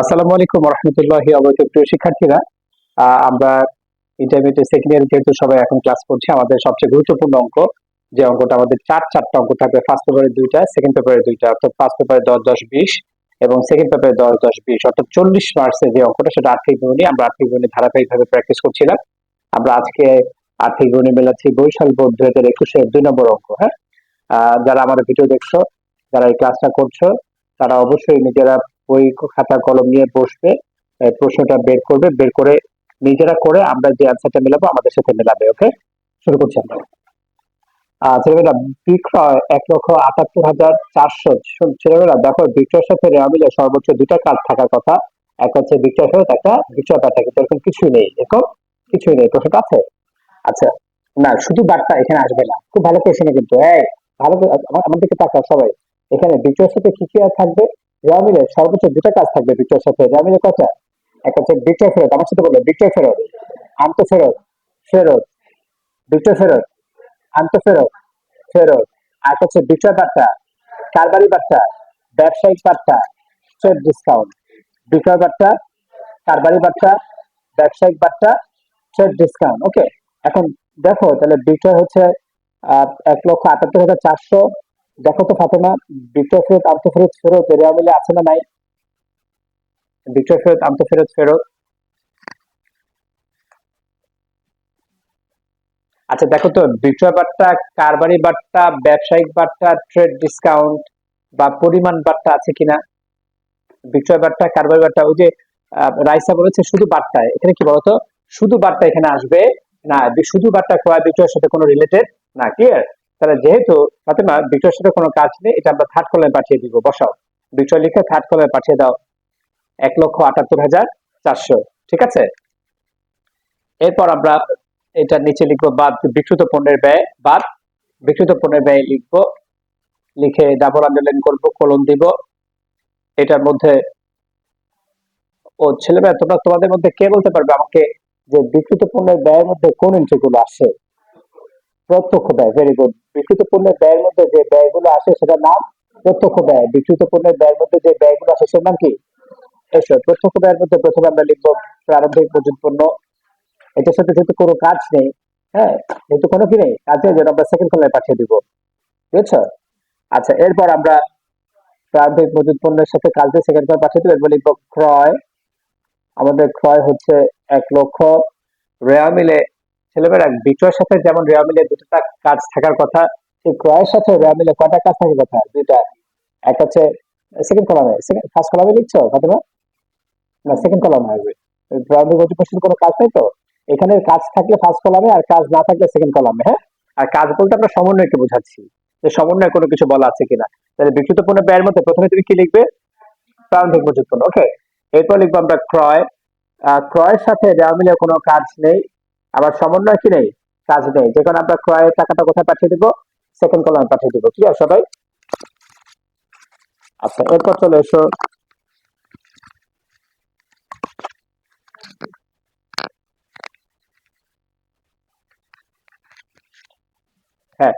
আসসালামু আলাইকুম রহমতুল্লাহি শিক্ষার্থীরা। আমরা ইন্টারমিডিয়েট সেকেন্ড ইয়ার যেহেতু সবাই এখন ক্লাস করছি, আমাদের সবচেয়ে গুরুত্বপূর্ণ অঙ্ক, যে অঙ্কটা আমাদের চার চারটা অঙ্ক থাকবে ফার্স্ট পেপারে দুইটা সেকেন্ড পেপারে দুইটা, অর্থাৎ ফার্স্ট পেপারে দশ দশ, বিশ এবং সেকেন্ড পেপারে দশ দশ, বিশ, অর্থাৎ চল্লিশ মার্কসের যে অঙ্কটা, সেটা আর্থিক গণি আমরা আর্থিক গণি ধারাবাহিকভাবে প্র্যাকটিস করছিলাম আমরা আজকে আর্থিক গণি মেলাচ্ছি বৈশাল বোর্ড দুই হাজার একুশের দুই নম্বর অঙ্ক হ্যাঁ? যারা আমাদের ভিডিও দেখছ, যারা এই ক্লাসটা করছ, তারা অবশ্যই নিজেরা বই খাতা কলম নিয়ে বসবে প্রশ্নটা বের করবে, বের করে নিজেরা করে আমরা যে অ্যান্সারটা মেলাবো আমাদের সাথে মেলাবে ওকে শুরু করছি আমরা। ছেলেমেয়েরা, বিক্রয় এক লক্ষ আটাত্তর হাজার চারশো ছেলেমেয়েরা, দেখো, বিক্রয়ের সাথে রেওয়া সর্বোচ্চ দুইটা কাজ থাকার কথা। এক হচ্ছে বিক্রয় ফেরত, একটা বিক্রয় বার্তা কিন্তু এরকম কিছুই নেই এরকম কিছুই নেই, প্রশ্নটা আছে? আচ্ছা না, শুধু বার্তা এখানে আসবে না, খুব ভালো প্রশ্ন কিন্তু, এই, ভালো দিকে তাকাও সবাই। এখানে বিক্রয়ের সাথে কি কি থাকবে? মিলে সর্বোচ্চ দুটা কাজ থাকবে বিক্রয়ের সাথে। মিলে কয়টা একটা হচ্ছে ফেরত আমার সাথে বলল ফেরত আন্ত ফেরত ফেরত ফেরত আন্ত ফেরত ফেরত আর হচ্ছে বার্তা কারবারি বার্তা ব্যবসায়িক বার্তা ট্রেড ডিসকাউন্ট বিক্রয় বার্তা কারবারি বার্তা ব্যবসায়িক বার্তা ট্রেড ডিসকাউন্ট ওকে এখন দেখো, তাহলে বিক্রয় হচ্ছে এক লক্ষ আটাত্তর হাজার চারশো দেখো তো ফাতেমা বিক্রয় ফেরত আন্ত ফেরত ফেরত এরিয়া মিলে আছে না নাই? বিক্রয় ফেরত আন্ত ফেরত ফেরত। আচ্ছা দেখো তো বিক্রয় বার্তা কারবারি বার্তা ব্যবসায়িক বার্তা ট্রেড ডিসকাউন্ট বা পরিমাণ বার্তা আছে কিনা? বিক্রয় বার্তা কারবারি বার্তা ওই যে রাইসা বলেছে শুধু বার্তায় এখানে কি বলতো? শুধু বার্তা এখানে আসবে না, শুধু বার্তা ক্রয় বিক্রয়ের সাথে কোনো রিলেটেড না ক্লিয়ার তাহলে যেহেতু ফাতেমা বিক্রয়ের সাথে কোনো কাজ নেই, এটা আমরা থার্ড কলামে পাঠিয়ে দিব। বসাও। বিক্রয় লিখে থার্ড কলামে পাঠিয়ে দাও। এক লক্ষ আটাত্তর হাজার চারশো। ঠিক আছে? এরপর আমরা এটা নিচে লিখব বাদ বিক্রিত পণ্যের ব্যয়, বাদ বিক্রিত পণ্যের ব্যয় লিখব। লিখে ডাবল আন্ডারলাইন করব কলম দিব। এটার মধ্যে ও ছেলেমেয়ে, তোমরা তোমাদের মধ্যে কে বলতে পারবে আমাকে যে বিক্রিত পণ্যের ব্যয়ের মধ্যে কোন এন্ট্রিগুলো আসে প্রত্যক্ষ ব্যয় ভেরি গুড বিক্রিত পণ্যের ব্যয়ের মধ্যে যে ব্যয়গুলো আসে সেটার নাম প্রত্যক্ষ ব্যয়। বিক্রিত পণ্যের ব্যয়ের মধ্যে যে ব্যয়গুলো আসে সেটার নাম কি? প্রত্যক্ষ ব্যয়ের মধ্যে প্রথমে আমরা লিখব প্রারম্ভিক মজুত পণ্য। এটার সাথে যেহেতু কোনো কাজ নেই হ্যাঁ যেহেতু কোনো কি নেই, কাজ যেন আমরা সেকেন্ড কলামে পাঠিয়ে দিব। বুঝছ? আচ্ছা এরপর আমরা প্রারম্ভিক মজুত পণ্যের সাথে কাজ সেকেন্ড কলামে পাঠিয়ে দিব। এরপর লিখব ক্রয়। আমাদের ক্রয় হচ্ছে এক লক্ষ। রেয়া মিলে ছেলেমেয়েরা বিক্রয়ের সাথে যেমন রেয়া মিলে দুটা কাজ থাকার কথা, সেই ক্রয়ের সাথে রেয়া মিলে কয়টা কাজ থাকার কথা? দুইটা। একটা হচ্ছে সেকেন্ড কলামে ফার্স্ট কলামে লিখছো, ফাতেমা? না সেকেন্ড কলামে আসবে প্রারম্ভিক মজুত কোনো কাজ নেই তো? এখানে কাজ থাকলে ফার্স্ট কলামে আর কাজ না থাকলে সেকেন্ড কলামে হ্যাঁ? আর কাজ বলতে আমরা সমন্বয়কে বোঝাচ্ছি, যে সমন্বয় কোনো কিছু বলা আছে কিনা। তাহলে বিক্রিত পণ্য ব্যয়ের মধ্যে প্রথমে তুমি কি লিখবে? প্রারম্ভিক মজুত ওকে এরপর লিখব আমরা ক্রয়। ক্রয়ের সাথে দেওয়া মিলে কোনো কাজ নেই। আবার সমন্বয় কি নেই? কাজ নেই। যে কারণে আমরা ক্রয়ের টাকাটা কোথায় পাঠিয়ে দিব? সেকেন্ড কলামে পাঠিয়ে দিব। ক্লিয়ার সবাই আচ্ছা এরপর চলে এসো। হ্যাঁ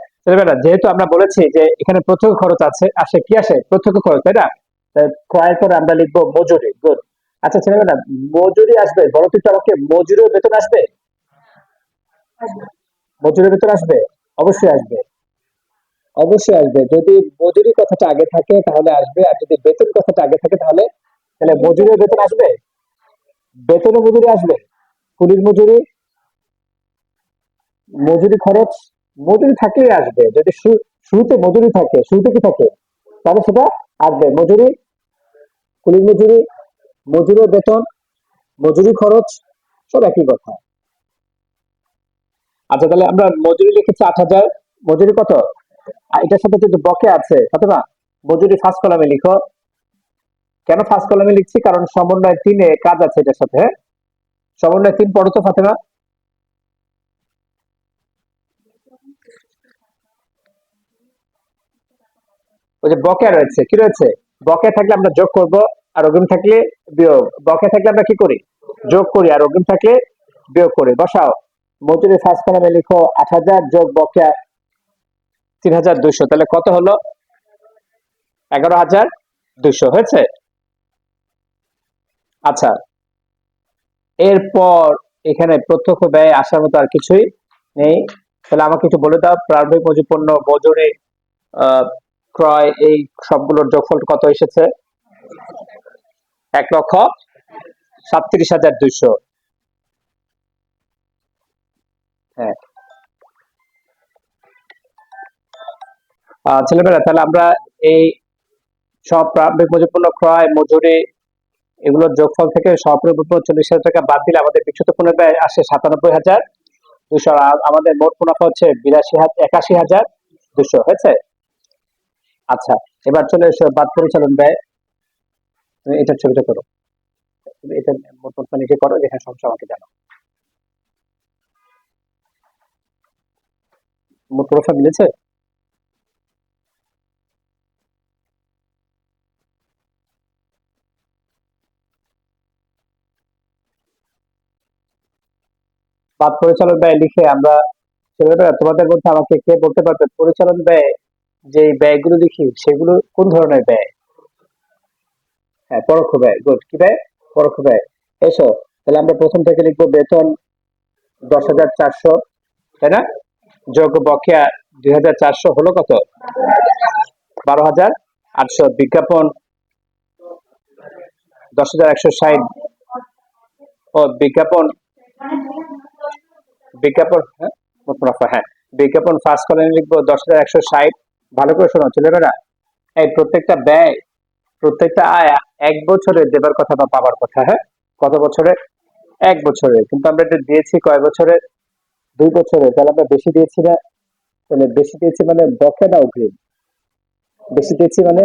যেহেতু আমরা বলেছি যে এখানে প্রত্যক্ষ খরচ আছে, আসে, কি আসে? প্রত্যক্ষ খরচ, তাই না? ক্রয়ের পরে আমরা লিখব মজুরি গুড আচ্ছা ছেলেমেয়েরা মজুরি আসবে তো আমাকে, মজুরিও বেতন আসবে? মজুরি বেতন আসবে? অবশ্যই আসবে। অবশ্যই আসবে। যদি মজুরি কথাটা আগে থাকে, তাহলে আসবে। আর যদি বেতন কথাটা আগে থাকে, তাহলে তাহলে মজুরি বেতন আসবে? বেতন মজুরি আসবে? কুলির মজুরি? মজুরি খরচ? মজুরি থাকলেই আসবে। যদি শুরুতে মজুরি থাকে, শুরুতে কি থাকে? তাহলে সেটা আসবে। মজুরি? কুলির মজুরি? মজুরি বেতন? মজুরি খরচ? সব একই কথা। আচ্ছা তাহলে আমরা মজুরি লিখেছি আট হাজার। মজুরি কত? এটার সাথে যদি বকে আছে। ফাতেমা মজুরি ফার্স্ট কলামে লিখো। কেন ফার্স্ট কলামে লিখছি? কারণ সমন্বয় তিনে কাজ আছে এটার সাথে হ্যাঁ? সমন্বয় তিন পড়ো তো, ফাতেমা। ওই যে বকেয়া রয়েছে, কি রয়েছে? বকেয়া থাকলে আমরা যোগ করব, আর অগ্রিম থাকলে বিয়োগ। বকেয়া থাকলে আমরা কি করি? যোগ করি, আর অগ্রিম থাকলে বিয়োগ করি। বসাও। মজুরি ফার্স্ট কলামে লিখো আট হাজার যোগ বকেয়া তিন হাজার দুইশো। তাহলে কত হলো? এগারো হাজার দুইশো, হয়েছে? আচ্ছা এরপর এখানে প্রত্যক্ষ ব্যয় আসার মতো আর কিছুই নেই। তাহলে আমাকে একটু বলে দাও, প্রারম্ভিক মজুর পণ্য, মজুরি ক্রয়, এই সবগুলোর যোগফল কত এসেছে? এক লক্ষ সাতত্রিশ হাজার দুইশো। হ্যাঁ। ছেলেমেয়েরা তাহলে আমরা এই সব প্রারম্ভিক মজুর পণ্য ক্রয়, মজুরি এগুলোর যোগফল থেকে সপরিপ চল্লিশ হাজার টাকা বাদ দিলে আমাদের বিক্ষুত পণ্যের ব্যয় আসে সাতানব্বই হাজার। দুশো আমাদের মোট মুনাফা হচ্ছে বিরাশি হাজার, একাশি হাজার দুশো হয়েছে? আচ্ছা এবার চলে এসো বাদ পরিচালন ব্যয়। তুমি এটার ছবিটা করো। এটা মোট মুনাফা নিচে করো, যেখানে সমস্যা আমাকে জানো মোট মুনাফা মিলেছে? বাদ পরিচালন ব্যয় লিখে আমরা তোমাদের মধ্যে আমাকে কে বলতে পারবে? পরিচালন ব্যয় যে ব্যয়গুলো লিখি, সেগুলো কোন ধরনের ব্যয়? হ্যাঁ পরোক্ষ ব্যয় গুড কি ব্যয়? পরোক্ষ ব্যয়। এসো, তাহলে আমরা প্রথম থেকে লিখব বেতন দশ হাজার চারশো, তাই না? যোগ বকেয়া দুই হাজার চারশো হলো কত? বারো হাজার আটশো। বিজ্ঞাপন দশ হাজার একশো ষাট। ও বিজ্ঞাপন বিজ্ঞাপন হ্যাঁ? মুনাফা হ্যাঁ। বিজ্ঞাপন ফার্স্ট কলেজে লিখব দশ হাজার একশো ষাট। ভালো করে শোনো ছেলেমেয়েরা এই প্রত্যেকটা ব্যয়, প্রত্যেকটা আয় এক বছরে দেবার কথা বা পাবার কথা হ্যাঁ? কত বছরে? এক বছরে। কিন্তু আমরা এটা দিয়েছি কয় বছরে? দুই বছরে তাহলে আমরা বেশি দিয়েছি না তাহলে বেশি দিয়েছি মানে বকে না অগ্রিম। বেশি দিয়েছি মানে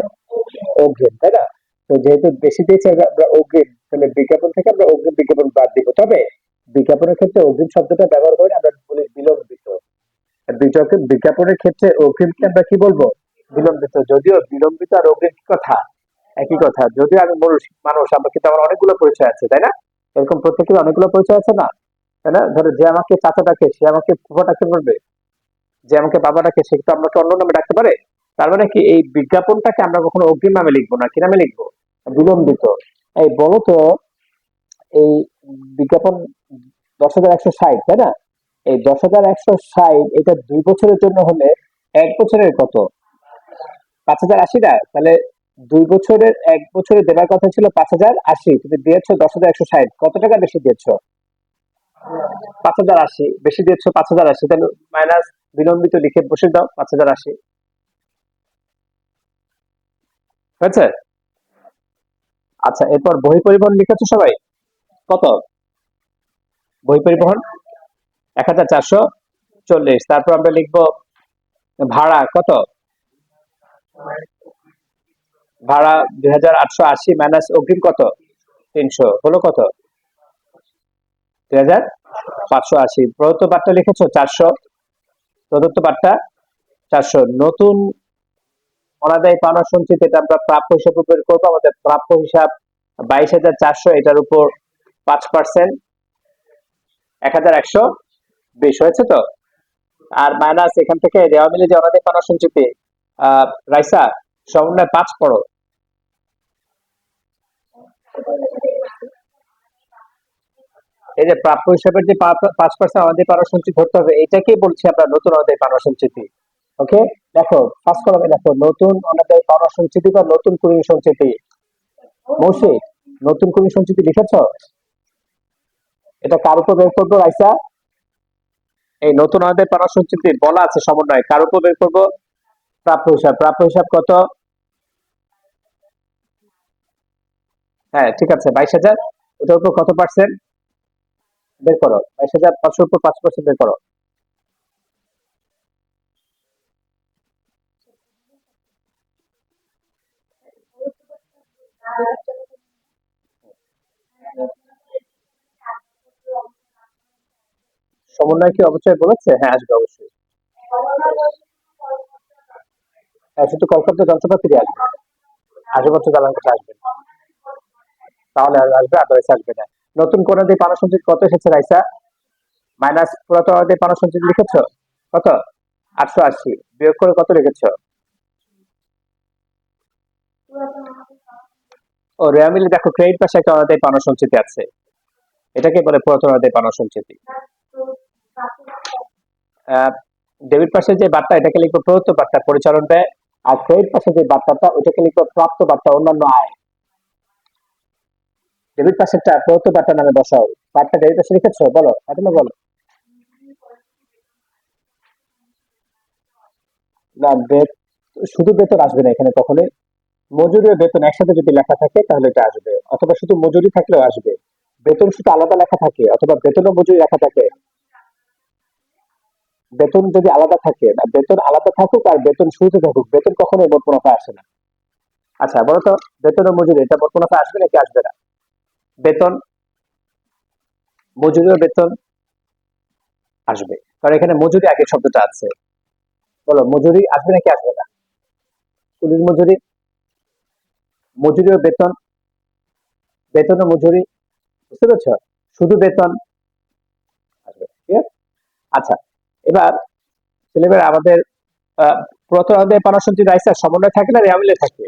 অগ্রিম, তাই না? তো যেহেতু বেশি দিয়েছি আমরা অগ্রিম, তাহলে বিজ্ঞাপন থেকে আমরা অগ্রিম বিজ্ঞাপন বাদ দিব। তবে বিজ্ঞাপনের ক্ষেত্রে অগ্রিম শব্দটা ব্যবহার করি আমরা বলি বিলম্বিত। বিজ্ঞাপনের ক্ষেত্রে অগ্রিমকে আমরা কি বলব? বিলম্বিত। যদিও বিলম্বিত আর অগ্রিম কথা, একই কথা। যদিও আমি মানুষ মানুষ, আমার কিন্তু আমার অনেকগুলো পরিচয় আছে, তাই না? এরকম প্রত্যেকের অনেকগুলো পরিচয় আছে না? ধরো যে আমাকে চাচা ডাকে সে আমাকে ফুফা ডাকতে পারবে, যে আমাকে বাবা ডাকে সে তো আমাকে অন্য নামে ডাকতে পারে? তার মানে কি এই বিজ্ঞাপনটাকে আমরা কখনো অগ্রিম নামে লিখব না? কি নামে লিখব? বিলম্বিত। এই বলো তো, এই বিজ্ঞাপন দশ হাজার একশো ষাট, তাই না? এই দশ হাজার একশো ষাট, এটা দুই বছরের জন্য হলে এক বছরের কত? পাঁচ হাজার আশি না তাহলে দুই বছরের, এক বছরে দেবার কথা ছিল পাঁচ হাজার আশি তুমি দিয়েছ দশ হাজার একশো ষাট। কত টাকা বেশি দিয়েছ? পাঁচ হাজার আশি, বেশি দিয়েছ পাঁচ হাজার আশি, তাহলে মাইনাস বিলম্বিত লিখে বসে দাও পাঁচ হাজার আশি। হয়েছে? আচ্ছা এরপর বহি পরিবহন লিখেছো সবাই? কত? পরিবহন? এক হাজার চারশো চল্লিশ। তারপর আমরা লিখব ভাড়া কত? ভাড়া দুই হাজার আটশো আশি মাইনাস অগ্রিম কত? তিনশো। হলো কত? হাজার পাঁচশো আশি। প্রদত্ত বার্তা লিখেছো চারশো। প্রদত্ত বার্তা চারশো। নতুন অনাদায়ী পাওনা সঞ্চিত এটা আমরা প্রাপ্য হিসাব বের করব। আমাদের প্রাপ্য হিসাব বাইশ হাজার চারশো, এটার উপর পাঁচ পার্সেন্ট এক হাজার একশো বিশ হয়েছে তো? আর মাইনাস এখান থেকে দেওয়া মিলে যে অনাদায়ী পাওনা সঞ্চিতি রাইসা, সমন্বয় পাঁচ পড়ো। এই যে প্রাপ্য হিসাবের যে পাঁচ পার্সেন্ট আমাদের সঞ্চিত ধরতে হবে এটাকেই বলছি আমরা নতুন অনাদায়ী সঞ্চিতি ওকে দেখো ফার্স্ট কলমে দেখো, নতুন অনাদায়ী সঞ্চিতি বা নতুন কুড়ি সঞ্চিতি মৌসিক, নতুন কুড়ি সঞ্চিতি লিখেছ? এটা কার উপর বের করব, রাইসা? এই নতুন অনাদায়ী সঞ্চিতি বলা আছে সমন্বয়। কার উপর বের করব? প্রাপ্য হিসাব। প্রাপ্য হিসাব কত? হ্যাঁ ঠিক আছে, বাইশ হাজার। ওটার উপর কত পার্সেন্ট? বের করো। বাইশ হাজার পাঁচশোর উপর পাঁচ পার্সেন্ট বের করো। সমন্বয় কি অবশ্যই বলেছে? হ্যাঁ আসবে অবশ্যই। হ্যাঁ শুধু কলকাতা যন্ত্রপাতি দিয়ে আসবে। আশেপাশে দালান কোঠা আসবে। তাহলে আসবে আদারওয়াইজ আসবে না। নতুন কোন দিয়ে পানা সঞ্চিত কত এসেছে রাইসা? মাইনাস পুরাতন দিয়ে পানা সঞ্চিত লিখেছো? কত? আটশো আশি। বিয়োগ করে কত লিখেছো? ও, রেয়ামিলে, দেখো ক্রেডিট পাশে একটা অনাদায় পাওনা সঞ্চিতি আছে। এটাকে বলে পুরাতন অনাদায় পাওনা সঞ্চিতি ডেবিট পাশে যে বার্তা, এটাকে লিখব প্রদত্ত বার্তা পরিচালন ব্যয়। আর ক্রেডিট পাশে যে বার্তাটা, ওইটাকে লিখব প্রাপ্ত বার্তা, অন্যান্য আয়। ডেবিট পাশেরটা প্রদত্ত বার্তা নামে বসাও। বার্তা ডেবিট পাশে লিখেছো বলো, ফাতিমা বলো। না শুধু বেতন আসবে না এখানে কখনোই। মজুরি ও বেতন একসাথে যদি লেখা থাকে, তাহলে এটা আসবে। অথবা শুধু মজুরি থাকলেও আসবে। বেতন শুধু আলাদা লেখা থাকে, অথবা বেতন ও মজুরি লেখা থাকে। বেতন যদি আলাদা থাকে, না, বেতন আলাদা থাকুক আর বেতন শুরুতে থাকুক, বেতন কখনোই মোট আসে না। আচ্ছা বলো তো, বেতন ও মজুরি, এটা মোট আসবে নাকি আসবে না? বেতন মজুরি বেতন আসবে। কারণ এখানে মজুরি আগে শব্দটা আছে। বলো, মজুরি আসবে নাকি আসবে না? কুলির মজুরি মজুরি ও বেতন বেতন ও মজুরি, বুঝতে পেরেছ? শুধু বেতন আসবে ঠিক আছে আচ্ছা এবার ছেলেমেয়েরা আমাদের পুরাতন আমাদের পানাসঞ্চি রাইসার সমন্বয় থাকে না, রেয়ামিলে থাকে?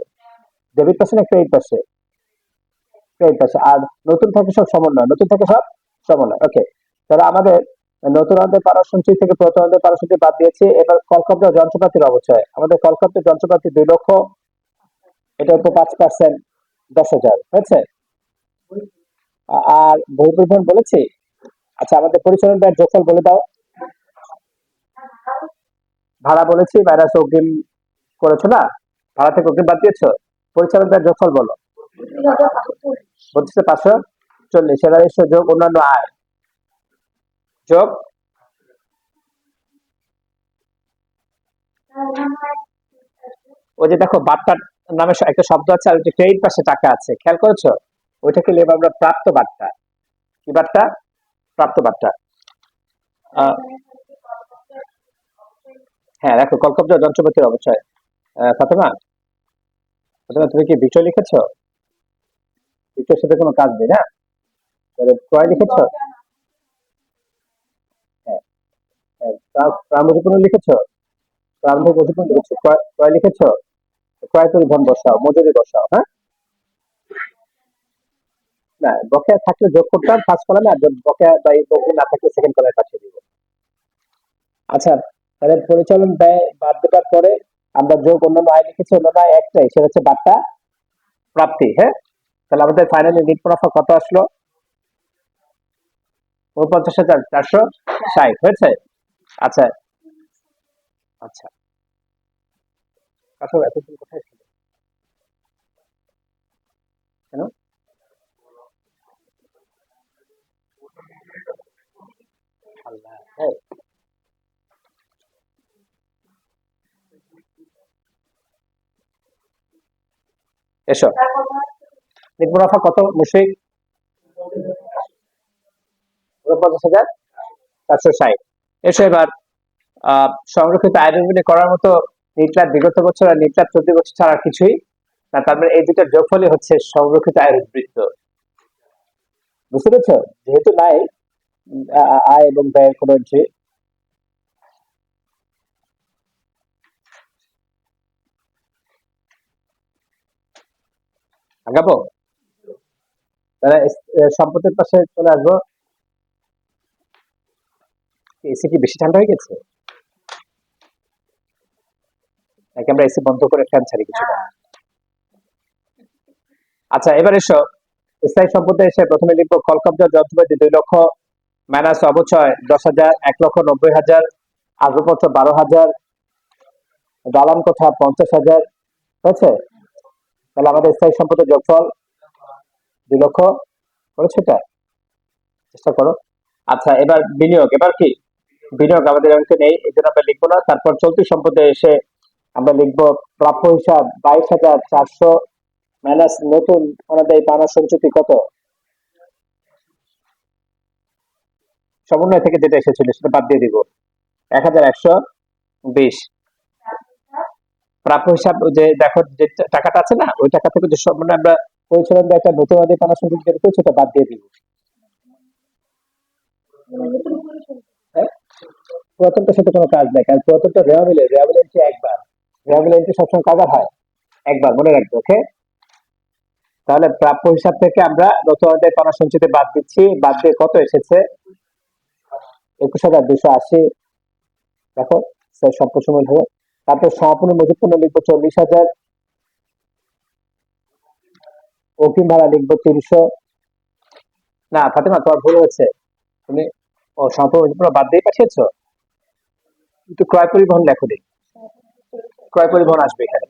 ডেবিট পাশে না ক্রেডিট পাশে। ক্রেডিট পাশে। আর নতুন থাকে সব সমন্বয়, নতুন থাকে সব সমন্বয়। ওকে তাহলে আমাদের নতুন আমাদের পারসঞ্চয় থেকে পারসঞ্চয় বাদ এবার যন্ত্রপাতির অবচয়। আমাদের কলকব্জ যন্ত্রপাতি দুই লক্ষ পাঁচ পার্সেন্ট দশ হাজার, হয়েছে? আর বই পরিবহন বলেছি? আচ্ছা আমাদের পরিচালন ব্যয়ের যোগফল বলে দাও। ভাড়া বলেছি মাইনাস অগ্রিম করেছ না? ভাড়া থেকে অগ্রিম বাদ দিয়েছ? পরিচালন ব্যয়ের যোগফল বলো। বলছে পাঁচশো চল্লিশ। এসে যোগ অন্যান্য আয়। যোগ? ওই যে দেখো, বার্তার নামে একটা শব্দ আছে আর ক্রেডিট পাশে টাকা আছে। খেয়াল করেছ? ওইটাকে লিখব আমরা প্রাপ্ত বার্তা। কি বার্তা? প্রাপ্ত বার্তা। হ্যাঁ দেখো, কলকব্জ যন্ত্রপাতির অবচয়। ফাতেমা? ফাতেমা, তুমি কি বিক্রয় লিখেছো? সাথে কোনো কাজ নেই না? তাহলে ক্রয় লিখেছো প্রা- প্রাণমজীবন লিখেছো? প্রারম্ভিক মজুরি লিখেছো? ক্রয় লিখেছো? ক্রয় পরিবহন বসাও? মজুরি বসাও হ্যাঁ? না বকেয়া থাকলে যোগ করতাম ফার্স্ট কলামে আর বকেয়া বা বকেয়া না থাকলে সেকেন্ড কলামে পাঠিয়ে দিব। আচ্ছা তাহলে পরিচালন ব্যয় বাদ দেবার পরে আমরা যোগ অন্যান্য আয় লিখেছি অন্যান্য আয় একটাই সেটা হচ্ছে বার্তা প্রাপ্তি হ্যাঁ? তাহলে আমাদের ফাইনালি নিট মুনাফা কত আসলো? উনপঞ্চাশ হাজার চারশো ষাট, হয়েছে? আচ্ছা। আচ্ছা। আসলে কেন? আল্লাহ হ্যাঁ। এসো। নিট মুনাফা কত? মুশিক উনপঞ্চাশ হাজার চারশো ষাট। এবার সংরক্ষিত করার মতো নিটলার বিগত বছর আর নিটলার চলতি বছর ছাড়া কিছুই না মানে এই দুটার যোগফলই হচ্ছে সংরক্ষিত আয়ের বুঝতে পেরেছ? যেহেতু নাই আয় এবং ব্যয়ের কোনো এন্ট্রি আগাবো? তাহলে সম্পদের পাশে চলে আসব। এসি কি বেশি ঠান্ডা হয়ে গেছে? নাকি আমরা এসি বন্ধ করে ফ্যান ছাড়ি কিছু আচ্ছা এবার এসো। স্থায়ী সম্পদে এসে প্রথমে লিখব কলকব্জা যন্ত্রপাতি দুই লক্ষ মাইনাস অবচয় দশ হাজার এক লক্ষ নব্বই হাজার আসবাবপত্র বারো হাজার দালান কোঠা পঞ্চাশ হাজার হয়েছে? তাহলে আমাদের স্থায়ী সম্পদের যোগফল দুই লক্ষ করেছে এটা? চেষ্টা করো। আচ্ছা এবার বিনিয়োগ, এবার কি? বিনিয়োগ আমাদের অঙ্কে নেই, এই জন্য আমরা লিখব না। তারপর চলতি সম্পদে এসে আমরা লিখব প্রাপ্য হিসাব বাইশ হাজার চারশো মাইনাস নতুন অনাদায়ী পাওনা সঞ্চিতি কত? সমন্বয় থেকে যেটা এসেছিল সেটা বাদ দিয়ে দিব। এক হাজার একশো বিশ। প্রাপ্য হিসাব যে দেখো যে টাকাটা আছে না, ওই টাকা থেকে যে সমন্বয় আমরা পরিচালন একটা নতুন অনাদায়ী পাওনা সঞ্চিতি বের করেছি, ওটা বাদ দিয়ে দিব। হ্যাঁ? পুরাতনটার সাথে কোনো কাজ নাই, কারণ পুরাতনটা রেওয়াবিলে রেওয়াবিলে এন্ট্রি একবার। রেওয়াবিলে এন্ট্রি সবসময় কাবার হয়, একবার, মনে রাখবে, ওকে? তাহলে প্রাপ্য হিসাব থেকে আমরা নতুন আদায় পাওনা সঞ্চিতে বাদ দিচ্ছি। বাদ দিয়ে কত এসেছে? একুশ হাজার দুশো আশি। দেখো স্যার সময় হবে তারপর সমাপনী মজুদ পণ্য লিখব চল্লিশ হাজার। অগ্রিম ভাড়া লিখব তিনশো। না, ফাতেমা, তোমার ভুল হয়েছে। তুমি, ও মজুদ বাদ দিয়ে পাঠিয়েছো? কিন্তু ক্রয় পরিবহন লেখো দিই ক্রয় পরিবহন আসবে এখানে।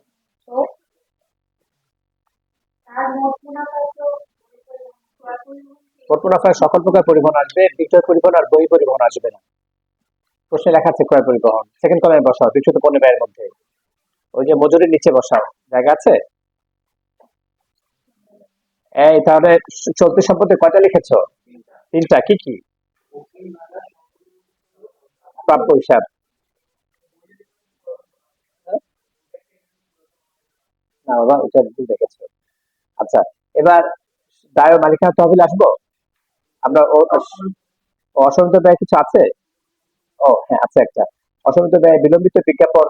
সকল প্রকার পরিবহন আসবে। বিক্রয় পরিবহন আর বই পরিবহন আসবে না। প্রশ্নে লেখা আছে ক্রয় পরিবহন। সেকেন্ড কলামে বসাও। বিক্রিত পণ্য ব্যয়ের মধ্যে। ওই যে মজুরির নিচে বসাও। জায়গা আছে? এই, তাহলে চলতি সম্পদে কয়টা লিখেছ? তিনটা, কি কি? প্রাপ্য হিসাব। না, বাবা ভুল দেখেছ। আচ্ছা এবার দায় মালিকানা তহবিল আসব? আমরা অসমিত ব্যয় কিছু আছে? ও হ্যাঁ আছে একটা। অসমিত ব্যয় বিলম্বিত বিজ্ঞাপন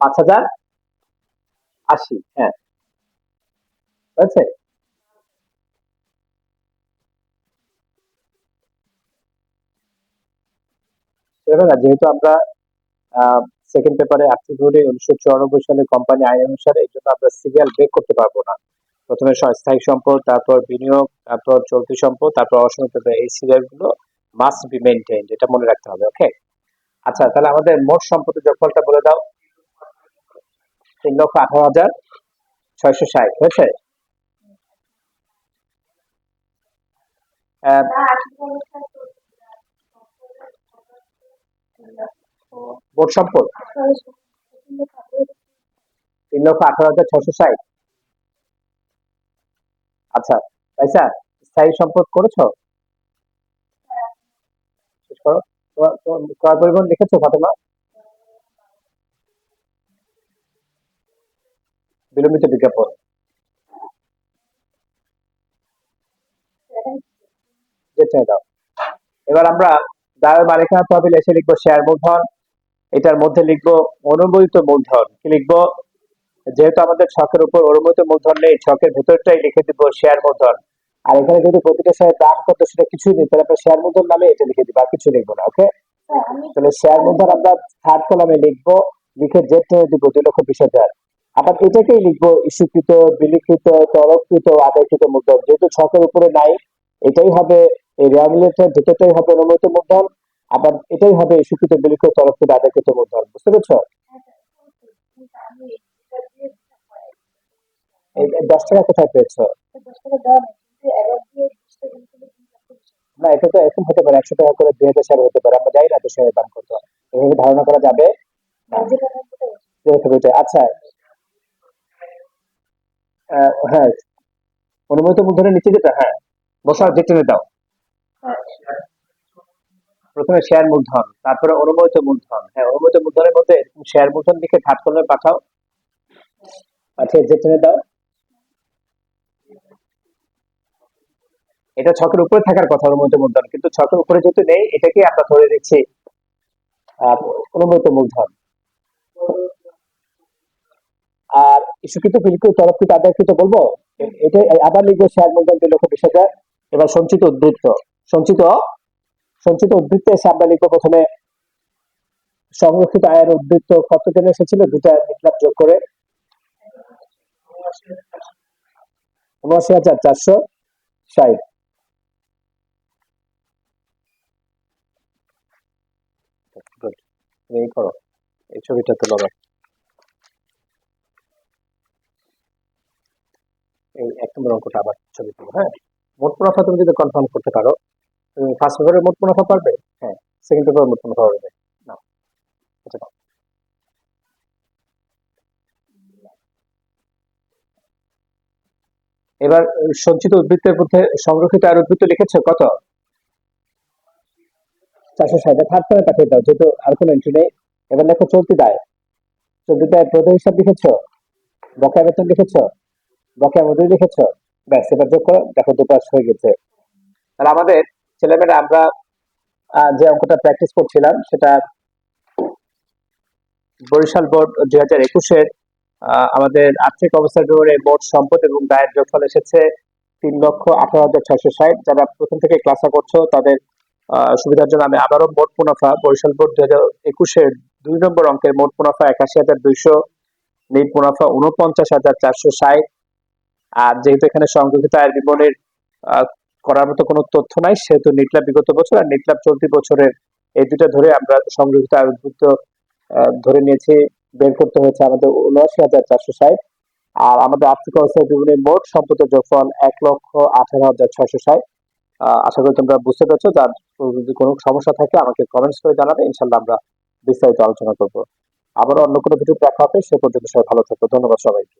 পাঁচ হাজার আশি হ্যাঁ। এবার না, যেহেতু আমরা সেকেন্ড পেপারে আর্থিক বোর্ডে উনিশশো চুরানব্বই সালে কোম্পানি আইন অনুসারে এই জন্য আমরা সিরিয়াল ব্রেক করতে পারব না। প্রথমে স্থায়ী সম্পদ তারপর বিনিয়োগ তারপর চলতি সম্পদ তারপর অসমিত এই সিরিয়ালগুলো মাস্ট বি মেনটেন্ড এটা মনে রাখতে হবে ওকে আচ্ছা তাহলে আমাদের মোট সম্পদের যোগফলটা বলে দাও। তিন লক্ষ আঠারো হাজার ছয়শো ষাট হয়েছে? আহ, মোট সম্পদ? তিন লক্ষ আঠারো হাজার ছশো ষাট। আচ্ছা স্থায়ী সম্পদ করেছ? শেষ করো। ক্রয় পরিবহন লিখেছো ফাতেমা? বিলম্বিত বিজ্ঞাপন। যেটা দাও এবার আমরা দায় ও মালিকানা তহবিল এসে লিখব শেয়ার মূলধন। এটার মধ্যে লিখব অনুমোদিত মূলধন। কি লিখব? যেহেতু আমাদের ছকের উপর অনুমোদিত মূলধন নেই ছকের ভেতরটাই লিখে দিব শেয়ার মূলধন। আর এখানে যদি প্রতিটা শেয়ার দাম কত সেটা কিছুই নেই তাহলে আমরা শেয়ার মূলধন নামে এটা লিখে দিব আর কিছু লিখব না ওকে তাহলে শেয়ার মূলধন আমরা থার্ড কলামে লিখব লিখে জেড টেনে দিব দুই লক্ষ বিশ হাজার। আবার এটাকেই লিখব ইস্যুকৃত বিলিকৃত তরফকৃত আদায়কৃত মূলধন। যেহেতু ছকের উপরে নাই এটাই হবে এই রেয়ামিলেটের ভেতরটাই হবে অনুমোদিত মূলধন, আবার এটাই হবে ইস্যুকৃত বিলিকৃত তরফকৃত আদায়কৃত মূলধন। বুঝতে পেরেছ? দশ টাকা কোথায় পেয়েছ? না, এটা তো এরকম হতে পারে, একশো টাকা করে দুই হাজার হতে পারে, আমরা জানি না শেয়ারের দাম কত। এভাবে ধারণা করা যাবে? আচ্ছা। হ্যাঁ। অনুমোদিত মূলধনের নিচে যেটা হ্যাঁ। বসাও, যে টেনে দাও। প্রথমে শেয়ার মূলধন, তারপরে অনুমোদিত মূলধন। হ্যাঁ অনুমোদিত মূলধনের মধ্যে শেয়ার মূলধন লিখে থার্ড কলমে পাঠাও। পাঠিয়ে যে টেনে দাও। এটা ছকের উপরে থাকার কথা, অনুমোদিত মূলধন। কিন্তু ছকের উপরে যেহেতু নেই, এটাকে আমরা ধরে দিচ্ছি অনুমোদিত মূলধন। আর ইস্যুকৃত বিলকৃত তরফকৃত আদায়কৃত বলব এটা আবার লিখব শেয়ার মূলধন দুই লক্ষ বিশ হাজার, এবার সঞ্চিত উদ্বৃত্ত। সঞ্চিত সঞ্চিত উদ্বৃত্ত এসে আমরা লিখব প্রথমে সংরক্ষিত আয়ের উদ্বৃত্ত কত দিন এসেছিল? দুটা লিখলাম যোগ করে। উনআশি হাজার চারশো ষাট। এই করো। এই ছবিটা তো আবার। এই এক নম্বর অঙ্কটা আবার ছবি তুলো হ্যাঁ? মোট মুনাফা তুমি যদি কনফার্ম করতে পারো তুমি ফার্স্ট পেপারের মোট মুনাফা পারবে? হ্যাঁ সেকেন্ড পেপারের মোট মুনাফা পারবে? না। নাও। এবার সঞ্চিত উদ্বৃত্তের মধ্যে সংরক্ষিত আর উদ্বৃত্ত লিখেছো, কত? চারশো ষাট। থার্ড ফর্মে পাঠিয়ে দাও, যেহেতু আর কোনো এন্ট্রি নেই। এবার লেখো চলতি দায়। চলতি দায় প্রথম হিসাব লিখেছ? বকেয়া বেতন লিখেছো? বকেয়া মজুরি লিখেছ? ব্যাস, এবার যোগ করো। দেখো দু পাশ হয়ে গেছে। তাহলে আমাদের ছেলেমেয়েরা আমরা যে অঙ্কটা প্র্যাকটিস করছিলাম সেটা বরিশাল বোর্ড দুই হাজার একুশের আমাদের আর্থিক অবস্থার বিবরণে মোট সম্পদ এবং ব্যয়ের যোগফল এসেছে তিন লক্ষ আঠারো হাজার ছয়শো ষাট। যারা প্রথম থেকে ক্লাসে করছ তাদের সুবিধার জন্য আমি আবারও মোট মুনাফা বরিশাল বোর্ড দুই হাজার একুশের দুই নম্বর অঙ্কের মোট মুনাফা একাশি হাজার দুইশো নেট মুনাফা উনপঞ্চাশ হাজার চারশো ষাট। আর যেহেতু এখানে সংযোজিত আয়ের বিবরণের করার মতো কোনো তথ্য নাই, সেহেতু নিটলাভ বিগত বছর আর নিটলাভ চলতি বছরের এই দুটা ধরে আমরা সংযোজিত আয় উদ্বৃত্ত ধরে নিয়েছি, বের করতে হয়েছে আমাদের উনআশি হাজার চারশো ষাট। আর আমাদের আর্থিক অবস্থার বিবরণে মোট সম্পদের যোগফল এক লক্ষ আঠারো হাজার ছয়শো ষাট। আশা করি তোমরা বুঝতে পারছ, যার যদি কোনো সমস্যা থাকে আমাকে কমেন্টস করে জানাবে ইনশাল্লাহ আমরা বিস্তারিত আলোচনা করব। আবার অন্য কোনো ভিডিও দেখা হবে, সে পর্যন্ত সবাই ভালো থাকো, ধন্যবাদ সবাইকে।